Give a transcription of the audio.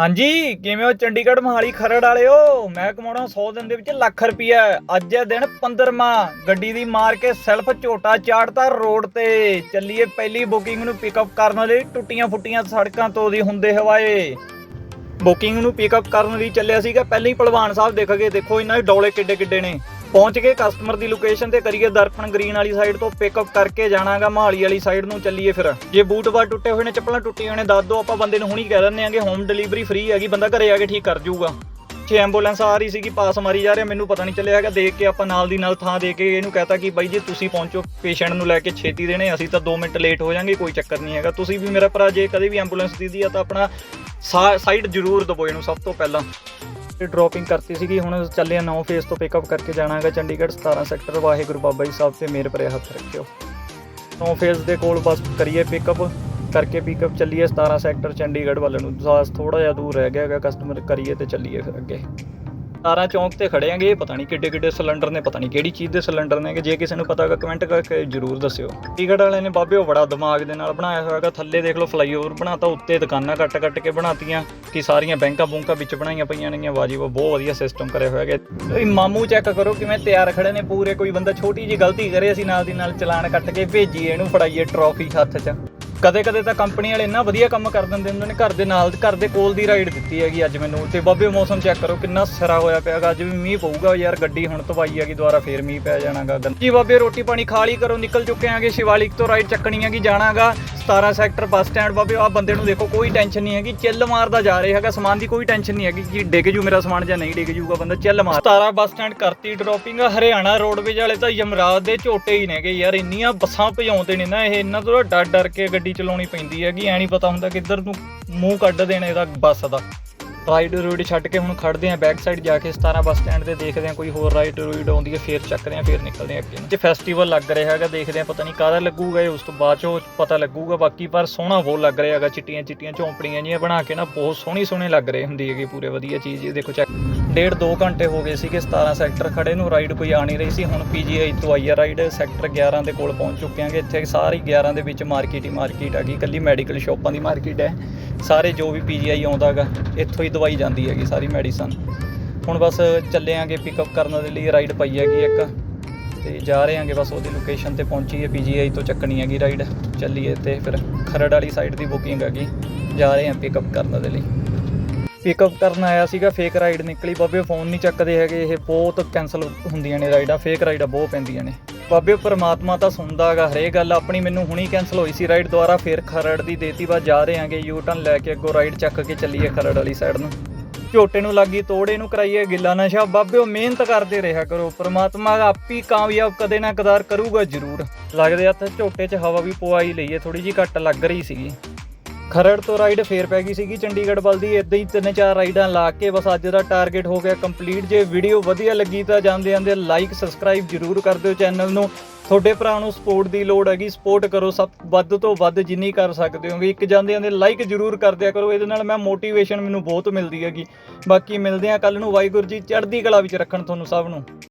ਹਾਂਜੀ, ਕਿਵੇਂ ਹੋ ਚੰਡੀਗੜ੍ਹ ਮੋਹਾਲੀ ਖਰੜ ਵਾਲਿਓ ਮੈਂ ਕਮਾਉਣਾ 100 ਦਿਨ ਦੇ ਵਿੱਚ ਲੱਖ ਰੁਪਈਆ। ਅੱਜ ਹੈ ਦਿਨ 15ਵਾਂ ਗੱਡੀ ਦੀ ਮਾਰ ਕੇ ਸੈਲਫ ਝੋਟਾ ਚਾੜਤਾ ਰੋਡ ਤੇ। ਚੱਲੀਏ ਪਹਿਲੀ ਬੁਕਿੰਗ ਨੂੰ ਪਿਕਅਪ ਕਰਨ ਲਈ। ਟੁੱਟੀਆਂ ਫੁੱਟੀਆਂ ਸੜਕਾਂ ਤੋਂ ਦੀ ਹੁੰਦੇ ਹਵਾਏ। ਬੁਕਿੰਗ ਨੂੰ ਪਿਕਅਪ ਕਰਨ ਲਈ ਚੱਲਿਆ ਸੀਗਾ। ਪਹਿਲਾਂ ਹੀ ਭਲਵਾਨ ਸਾਹਿਬ ਦੇਖ ਗਏ ਦੇਖੋ ਇਹਨਾਂ ਦੇ ਡੋਲੇ ਕਿੱਡੇ ਕਿੱਡੇ ਨੇ। ਪਹੁੰਚ ਕੇ ਕਸਟਮਰ ਦੀ ਲੋਕੇਸ਼ਨ ਤੇ ਕਰੀਏ ਦਰਪਣ ਗ੍ਰੀਨ ਵਾਲੀ ਸਾਈਡ ਤੋਂ ਪਿਕਅਪ ਕਰਕੇ ਜਾਣਾਗਾ, ਮਹਾਲੀ ਵਾਲੀ ਸਾਈਡ ਨੂੰ ਚੱਲੀਏ ਫਿਰ। ਜੇ ਬੂਟ ਬਾਟ ਟੁੱਟੇ ਹੋਏ ਨੇ, ਚੱਪਲਾਂ ਟੁੱਟੀਆਂ ਹੋਏ ਨੇ, ਦੱਸ ਦਿਓ, ਆਪਾਂ ਬੰਦੇ ਨੂੰ ਹੁਣੀ ਕਹਿ ਦਿੰਦੇ ਆਂਗੇ ਹੋਮ ਡਿਲੀਵਰੀ ਫ੍ਰੀ ਹੈਗੀ, ਬੰਦਾ ਘਰੇ ਆ ਕੇ ਠੀਕ ਕਰ ਜਾਊਗਾ। ਛੇ ਐਂਬੂਲੈਂਸ ਆ ਰਹੀ ਸੀਗੀ ਪਾਸ ਮਾਰੀ ਜਾ ਰਿਹਾ, ਮੈਨੂੰ ਪਤਾ ਨਹੀਂ ਚੱਲਿਆ ਹੈਗਾ, ਦੇਖ ਕੇ ਆਪਾਂ ਨਾਲ ਦੀ ਨਾਲ ਥਾਂ ਦੇ ਕੇ ਇਹਨੂੰ ਕਹਤਾ ਕਿ ਬਾਈ ਜੀ ਤੁਸੀਂ ਪਹੁੰਚੋ ਪੇਸ਼ੈਂਟ ਨੂੰ ਲੈ ਕੇ ਛੇਤੀ ਦੇਣੇ, ਅਸੀਂ ਤਾਂ 2 ਮਿੰਟ ਲੇਟ ਹੋ ਜਾਾਂਗੇ, ਕੋਈ ਚੱਕਰ ਨਹੀਂ ਹੈਗਾ। ਤੁਸੀਂ ਵੀ ਮੇਰਾ ਭਰਾ, ਜੇ ਕਦੇ ਵੀ ਐਂਬੂਲੈਂਸ ਦੀਦੀ ਆ ਤਾਂ ਆਪਣਾ ਸਾਈਡ ਜ਼ਰੂਰ ਦਬੋ ਇਹਨੂੰ ਸਭ ਤੋਂ ਪਹਿਲਾਂ। ਤੇ ਡ੍ਰੌਪਿੰਗ ਕਰਤੀ ਸੀਗੀ, ਹੁਣ ਚੱਲੇ ਆ 9 ਫੇਸ ਤੋਂ ਪਿਕਅਪ ਕਰਕੇ ਜਾਣਾ ਹੈਗਾ ਚੰਡੀਗੜ੍ਹ 17 ਸੈਕਟਰ ਵਾਹਿਗੁਰੂ ਬਾਬਾ ਜੀ ਸਾਹਿਬ ਤੇ ਮੇਰੇ ਪਰੇ ਹੱਥ ਰੱਖਿਓ। 9 ਫੇਸ ਦੇ ਕੋਲ ਬਸ ਕਰੀਏ ਪਿਕਅਪ ਕਰਕੇ ਪਿਕਅਪ ਚੱਲੀਏ 17 ਸੈਕਟਰ ਚੰਡੀਗੜ੍ਹ ਵੱਲ ਨੂੰ। ਬਸ ਥੋੜਾ ਜਿਹਾ ਦੂਰ ਰਹਿ ਗਿਆ ਹੈਗਾ ਕਸਟਮਰ ਕਰੀਏ ਤੇ ਚੱਲੀਏ ਫਿਰ ਅੱਗੇ। 17 ਚੌਂਕ ਤੇ ਖੜੇ ਆਂਗੇ ਪਤਾ ਨਹੀਂ ਕਿੱਡੇ ਕਿੱਡੇ ਸਿਲੰਡਰ ਨੇ, ਪਤਾ ਨਹੀਂ ਕਿਹੜੀ ਚੀਜ਼ ਦੇ ਸਿਲੰਡਰ ਨੇ, ਕਿ ਜੇ ਕਿਸੇ ਨੂੰ ਪਤਾ ਹੈਗਾ ਕਮੈਂਟ ਕਰਕੇ ਜਰੂਰ ਦੱਸਿਓ। ਟਿਕਟ ਵਾਲੇ ਨੇ ਬਾਬੇ ਉਹ ਬੜਾ ਦਿਮਾਗ ਦੇ ਨਾਲ ਬਣਾਇਆ ਹੋਇਆ ਥੱਲੇ ਦੇਖ ਲਓ ਫਲਾਈਓਵਰ ਬਣਾਤਾ, ਉੱਤੇ ਦੁਕਾਨਾਂ ਕੱਟ ਕੱਟ ਕੇ ਬਣਾਤੀਆਂ, ਕਿ ਸਾਰੀਆਂ ਬੈਂਕਾਂ ਬੁੰਕਾਂ ਵਿੱਚ ਬਣਾਈਆਂ ਪਈਆਂ ਨੇਗੀਆਂ ਵਾਜੀ ਬਹੁਤ ਵਧੀਆ ਸਿਸਟਮ ਕਰਿਆ ਹੋਇਆ ਹੈਗਾ। ਇਹ ਮਾਮੂ ਚੈੱਕ ਕਰੋ ਕਿਵੇਂ ਤਿਆਰ ਖੜੇ ਨੇ, ਪੂਰੇ ਕੋਈ ਬੰਦਾ ਛੋਟੀ ਜੀ ਗਲਤੀ ਕਰੇ, ਅਸੀਂ ਨਾਲ ਦੀ ਨਾਲ ਚਲਾਨ ਕੱਟ ਕੇ ਭੇਜੀਏ, ਇਹਨੂੰ ਫੜਾਈਏ ਟਰੋਫੀ ਹੱਥ 'ਚ। ਕਦੇ ਕਦੇ ਤਾਂ ਕੰਪਨੀ ਵਾਲੇ ਇੰਨਾ ਵਧੀਆ ਕੰਮ ਕਰ ਦਿੰਦੇ ਉਹਨਾਂ ਨੇ ਘਰ ਦੇ ਨਾਲ, ਘਰ ਦੇ ਕੋਲ ਦੀ ਰਾਈਡ ਦਿੱਤੀ ਹੈਗੀ ਅੱਜ ਮੈਨੂੰ। ਤੇ ਬਾਬੇ ਮੌਸਮ ਚੈੱਕ ਕਰੋ, ਕਿੰਨਾ ਸਰਾ ਹੋਇਆ ਪਿਆ ਹੈਗਾ। ਅੱਜ ਵੀ ਮੀਂਹ ਪਊਗਾ ਯਾਰ, ਗੱਡੀ ਹੁਣ ਤਵਾਈ ਹੈਗੀ, ਦੁਬਾਰਾ ਫੇਰ ਮੀਂਹ ਪੈ ਜਾਣਾਗਾ। ਜੀ ਬਾਬੇ ਰੋਟੀ ਪਾਣੀ ਖਾ ਲਈ ਕਰੋ, ਨਿਕਲ ਚੁੱਕੇ ਆਂਗੇ ਸ਼ਿਵਾਲਿਕ ਤੋਂ ਰਾਈਡ ਚੱਕਣੀ ਹੈਗੀ, ਜਾਣਾਗਾ। 17 ਸੈਕਟਰ ਬੱਸ ਸਟੈਂਡ ਬਾਬੇ ਆ ਬੰਦੇ ਨੂੰ ਦੇਖੋ, ਕੋਈ ਟੈਨਸ਼ਨ ਨਹੀਂ ਹੈਗੀ ਚਿੱਲ ਮਾਰਦਾ ਜਾ ਰਿਹਾ ਹੈਗਾ, ਸਮਾਨ ਦੀ ਕੋਈ ਟੈਨਸ਼ਨ ਨਹੀਂ ਹੈਗੀ, ਕਿ ਡਿੱਗ ਜੂ ਮੇਰਾ ਸਮਾਨ ਜਾਂ ਨਹੀਂ ਡਿੱਗ ਜੂਗਾ ਬੰਦਾ ਚਿੱਲ ਮਾਰ। 17 ਬੱਸ ਸਟੈਂਡ ਕਰਤੀ ਡ੍ਰੌਪਿੰਗ ਹਰਿਆਣਾ ਰੋਡਵੇਜ ਵਾਲੇ ਤਾਂ ਯਮਰਾਜ ਦੇ ਝੋਟੇ ਹੀ ਨੇਗੇ ਯਾਰ, ਇੰਨੀਆਂ ਬੱਸਾਂ ਭਜਾਉਂਦੇ ਨੇ ਨਾ ਇਹ ਇਹਨਾਂ ਤੋਂ ਡਰ ਡਰ ਕੇ ਗੱਡੀ ਚਲਾਉਣੀ ਪੈਂਦੀ ਹੈਗੀ, ਐ ਨਹੀਂ ਪਤਾ ਹੁੰਦਾ ਕਿੱਧਰ ਨੂੰ ਮੂੰਹ ਕੱਢ ਦੇਣ ਇਹਦਾ ਬੱਸ ਦਾ। ਰਾਈਡ ਰੂਡ ਛੱਡ ਕੇ ਹੁਣ ਖੜਦੇ ਆਂ ਬੈਕ ਸਾਈਡ ਜਾ ਕੇ 17 ਬੱਸ ਸਟੈਂਡ ਤੇ ਦੇਖਦੇ ਆਂ ਕੋਈ ਹੋਰ ਰਾਈਡ ਰੂਡ ਆਉਂਦੀ ਹੈ, ਫੇਰ ਚੱਕਦੇ ਆਂ ਫੇਰ ਨਿਕਲਦੇ ਆਂ ਅੱਗੇ। ਤੇ ਫੈਸਟੀਵਲ ਲੱਗ ਰਿਹਾ ਹੈਗਾ, ਦੇਖਦੇ ਆਂ ਪਤਾ ਨਹੀਂ ਕਾਹਦਾ ਲੱਗੂਗਾ ਇਹ, ਉਸ ਤੋਂ ਬਾਅਦ ਚੋਂ ਪਤਾ ਲੱਗੂਗਾ ਬਾਕੀ, ਪਰ ਸੋਹਣਾ ਬਹੁਤ ਲੱਗ ਰਿਹਾ ਹੈਗਾ ਚਿੱਟੀਆਂ ਚਿੱਟੀਆਂ ਝੌਂਪੜੀਆਂ ਜੀਆਂ ਬਣਾ ਕੇ ਨਾ, ਬਹੁਤ ਸੋਹਣੀ ਸੋਹਣੇ ਲੱਗ ਰਹੇ ਹੁੰਦੀ ਹੈਗੀ, ਪੂਰੇ ਵਧੀਆ ਚੀਜ਼, ਇਹ ਦੇਖੋ ਚੈੱਕ ਡੇਢ 2 ਘੰਟੇ ਹੋ ਗਏ ਸੀਗੇ 17 ਸੈਕਟਰ ਖੜੇ ਨੂੰ, ਰਾਈਡ ਕੋਈ ਆ ਨਹੀਂ ਰਹੀ ਸੀ। ਹੁਣ ਪੀਜੀਆਈ ਤੋਂ ਆਈ ਆ ਰਾਈਡ, ਸੈਕਟਰ 11 ਦੇ ਕੋਲ ਪਹੁੰਚ ਚੁੱਕੇ ਆਂਗੇ। ਇੱਥੇ ਸਾਰੀ 11 ਦੇ ਵਿੱਚ ਮਾਰਕੀਟ ਹੀ ਮਾਰਕੀਟ ਹੈਗੀ, ਇਕੱਲੀ ਮੈਡੀਕਲ ਸ਼ਾਪਾਂ ਦੀ ਮਾਰਕੀਟ ਹੈ। ਸਾਰੇ ਜੋ ਵੀ ਪੀਜੀਆਈ ਆਉਂਦਾ ਹੈਗਾ ਇੱਥੋਂ ਹੀ ਦਵਾਈ ਜਾਂਦੀ ਹੈਗੀ ਸਾਰੀ ਮੈਡੀਸਨ। ਹੁਣ ਬਸ ਚੱਲੇ ਆਂਗੇ ਪਿਕਅਪ ਕਰਨ ਦੇ ਲਈ, ਰਾਈਡ ਪਈ ਹੈਗੀ ਇੱਕ। ਤੇ ਜਾ ਰਹੇ ਆਂਗੇ ਬਸ ਉਹਦੀ ਲੋਕੇਸ਼ਨ ਤੇ ਪਹੁੰਚੀਏ ਪੀਜੀਆਈ ਤੋਂ ਚੱਕਣੀ ਹੈਗੀ ਰਾਈਡ। ਚੱਲੀਏ ਤੇ ਫਿਰ ਖਰੜ ਵਾਲੀ ਸਾਈਡ ਦੀ ਬੁਕਿੰਗ ਹੈਗੀ। ਜਾ ਰਹੇ ਆਂ ਪਿਕਅਪ ਕਰਨ ਦੇ ਲਈ। ਪਿਕਅਪ ਕਰਨ ਆਇਆ ਸੀਗਾ ਫੇਕ ਰਾਈਡ ਨਿਕਲੀ। ਬਾਬੇ ਫੋਨ ਨਹੀਂ ਚੱਕਦੇ ਹੈਗੇ, ਇਹ ਬਹੁਤ ਕੈਨਸਲ ਹੁੰਦੀਆਂ ਨੇ ਰਾਈਡਾਂ ਫੇਕ ਰਾਈਡਾਂ ਬਹੁਤ ਪੈਂਦੀਆਂ ਨੇ। ਬਾਬੇ ਪਰਮਾਤਮਾ ਤਾਂ ਸੁਣਦਾ ਹੈਗਾ ਹਰੇ ਗੱਲ ਆਪਣੀ ਮੈਨੂੰ ਹੁਣੀ ਕੈਨਸਲ ਹੋਈ ਸੀ ਰਾਈਡ ਦੁਆਰਾ, ਫੇਰ ਖਰੜ ਦੀ ਦੇਤੀ ਬਾਅਦ ਜਾ ਰਹੇ ਆਂਗੇ ਯੂ ਟਰਨ ਲੈ ਕੇ ਅੱਗੋਂ ਰਾਈਡ ਚੱਕ ਕੇ ਚੱਲੀਏ ਖਰੜ ਵਾਲੀ ਸਾਈਡ ਨੂੰ। ਝੋਟੇ ਨੂੰ ਲੱਗੀ, ਤੋੜੇ ਨੂੰ ਕਰਾਈਏ ਗਿੱਲਾ ਨਸ਼ਾ। ਬਾਬਿਓ ਮਿਹਨਤ ਕਰਦੇ ਰਿਹਾ ਕਰੋ, ਪਰਮਾਤਮਾ ਆਪੀ ਕਾਮਯਾਬ ਕਦੇ ਨਾ ਕਦਾਰ ਕਰੂਗਾ ਜ਼ਰੂਰ। ਲੱਗਦੇ ਹੱਥ ਝੋਟੇ 'ਚ ਹਵਾ ਵੀ ਪਵਾਈ ਲਈਏ ਥੋੜੀ ਜੀ ਘੱਟ ਲੱਗ ਰਹੀ ਸੀਗੀ। ਖਰੜ ਤੋਂ ਰਾਈਡ ਫੇਰ ਪੈ ਗਈ ਸੀਗੀ, ਚੰਡੀਗੜ੍ਹ ਵੱਲ ਦੀ ਇਦਾਂ ਹੀ ਤਿੰਨ ਚਾਰ ਰਾਈਡਾਂ ਲਾ ਕੇ ਬਸ ਅੱਜ ਦਾ ਟਾਰਗੇਟ ਹੋ ਗਿਆ ਕੰਪਲੀਟ। ਜੇ ਵੀਡੀਓ ਵਧੀਆ ਲੱਗੀ ਤਾਂ ਜਾਂਦੇ ਜਾਂਦੇ ਲਾਈਕ ਸਬਸਕ੍ਰਾਈਬ ਜਰੂਰ ਕਰ ਦਿਓ ਚੈਨਲ ਨੂੰ। ਤੁਹਾਡੇ ਭਰਾ ਨੂੰ ਸਪੋਰਟ ਦੀ ਲੋੜ ਹੈਗੀ ਸਪੋਰਟ ਕਰੋ, ਸਭ ਵੱਧ ਤੋਂ ਵੱਧ ਜਿੰਨੀ ਕਰ ਸਕਦੇ ਹੋਗੇ। ਇੱਕ ਜਾਂਦੇ ਜਾਂਦੇ ਲਾਈਕ ਜਰੂਰ ਕਰ ਦਿਆ ਕਰੋ, ਇਹਦੇ ਨਾਲ ਮੈਂ ਮੋਟੀਵੇਸ਼ਨ ਮੈਨੂੰ ਬਹੁਤ ਮਿਲਦੀ ਹੈਗੀ। ਬਾਕੀ ਮਿਲਦੇ ਆ ਕੱਲ ਨੂੰ, ਵਾਹਿਗੁਰੂ ਜੀ, ਚੜ੍ਹਦੀ ਕਲਾ ਵਿੱਚ ਰੱਖਣ ਤੁਹਾਨੂੰ ਸਭ ਨੂੰ।